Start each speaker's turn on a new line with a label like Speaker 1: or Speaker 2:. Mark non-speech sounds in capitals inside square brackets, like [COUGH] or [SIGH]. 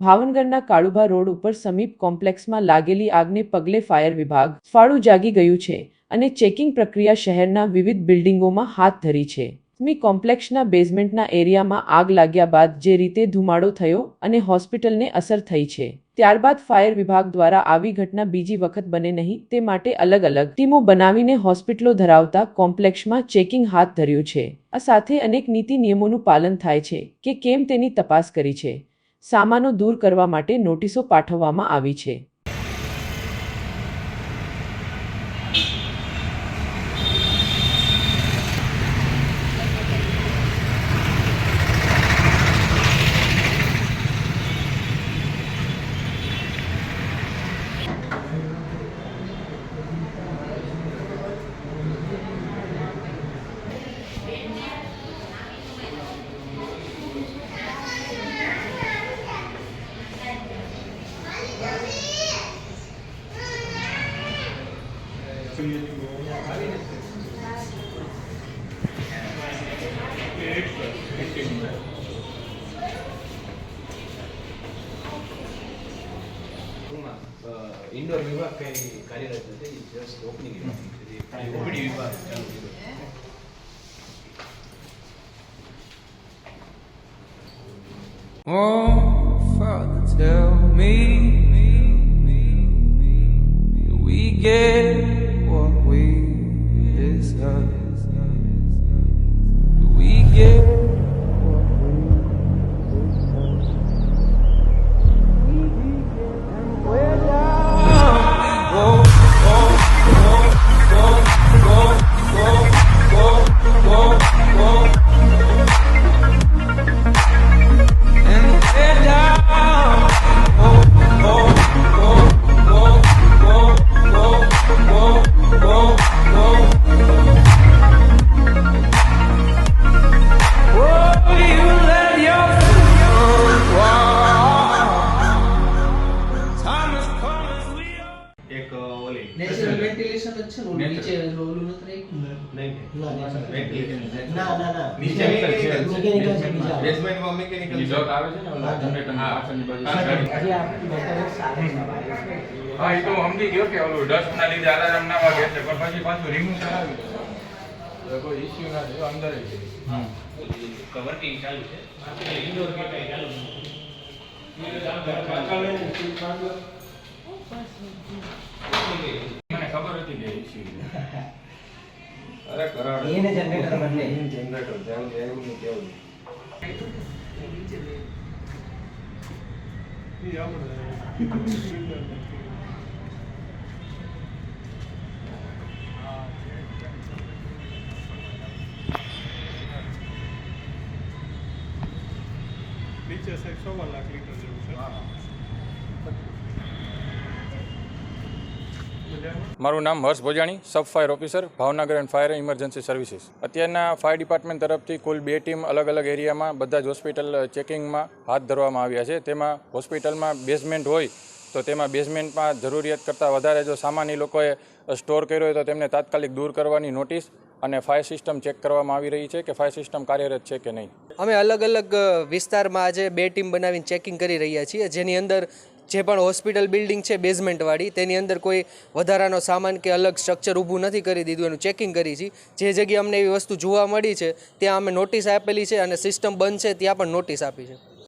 Speaker 1: ભાવનગરના કાળુભા રોડ ઉપર સમીપ કોમ્પ્લેક્સમાં લાગેલી આગને પગલે ફાયર વિભાગ ફાળું જાગી ગયું છે અને ચેકિંગ પ્રક્રિયા શહેરના વિવિધ બિલ્ડિંગોમાં હાથ ધરી છે. મી કોમ્પ્લેક્સના બેઝમેન્ટના એરિયામાં આગ લાગ્યા બાદ જે રીતે ધુમાડો થયો અને હોસ્પિટલને અસર થઈ છે. ત્યારબાદ ફાયર વિભાગ દ્વારા આવી ઘટના બીજી વખત બને નહીં તે માટે અલગ અલગ ટીમો બનાવીને હોસ્પિટલો ધરાવતા કોમ્પ્લેક્ષમાં ચેકિંગ હાથ ધર્યું છે. આ સાથે અનેક નીતિ નિયમોનું પાલન થાય છે કે કેમ તેની તપાસ કરી છે. સામાનો દૂર કરવા માટે નોટિસો પાઠવવામાં આવી છે.
Speaker 2: ઇન્ડોર વિભાગ કઈ કાર્યરત નથી જસ્ટ ઓપનિંગ ઓપીડી વિભાગ ચાલુ કર્યો.
Speaker 3: Oh,
Speaker 2: ઓલું
Speaker 4: નથી
Speaker 5: પછી પાછું રિમૂવ કરાવી દો. કોઈ ઇશ્યુ ના અંદર
Speaker 2: કવર ચાલુ છે?
Speaker 5: ખબર હતી કે ઇશ્યુ [LAUGHS] અરે કરાડ.
Speaker 6: એને જનરેટર બદલે.
Speaker 5: જનરેટર જેવું છે એવું નહીં કેવું.
Speaker 7: નીચે સાહેબ સવા લાખ લીટર જેવું છે.
Speaker 8: મારું નામ Harsh Bhojani, sub fire officer, Bhavnagar and fire emergency services. અત્યારના ફાયર ડિપાર્ટમેન્ટ તરફથી કુલ બે ટીમ અલગ અલગ એરિયામાં બધા જ હોસ્પિટલ ચેકિંગમાં હાથ ધરવામાં આવ્યા છે. તેમાં હોસ્પિટલમાં બેઝમેન્ટ હોય તો તેમાં બેઝમેન્ટમાં જરૂરિયાત કરતાં વધારે જો સામાન એ લોકોએ સ્ટોર કર્યો હોય તો તેમને તાત્કાલિક દૂર કરવાની નોટિસ અને ફાયર સિસ્ટમ ચેક કરવામાં આવી રહી છે કે ફાયર સિસ્ટમ કાર્યરત છે કે નહીં.
Speaker 9: અમે અલગ અલગ વિસ્તારમાં આજે બે ટીમ બનાવીને ચેકિંગ કરી રહ્યા છીએ, જેની અંદર જે પણ હોસ્પિટલ બિલ્ડિંગ છે બેઝમેન્ટવાળી, તેની અંદર કોઈ વધારાનો સામાન કે અલગ સ્ટ્રક્ચર ઊભું નથી કરી દીધું, એનું ચેકિંગ કરી છે. જે જગ્યાએ અમને એવી વસ્તુ જોવા મળી છે, ત્યાં અમે નોટિસ આપેલી છે અને સિસ્ટમ બંધ છે, ત્યાં પણ નોટિસ આપી છે.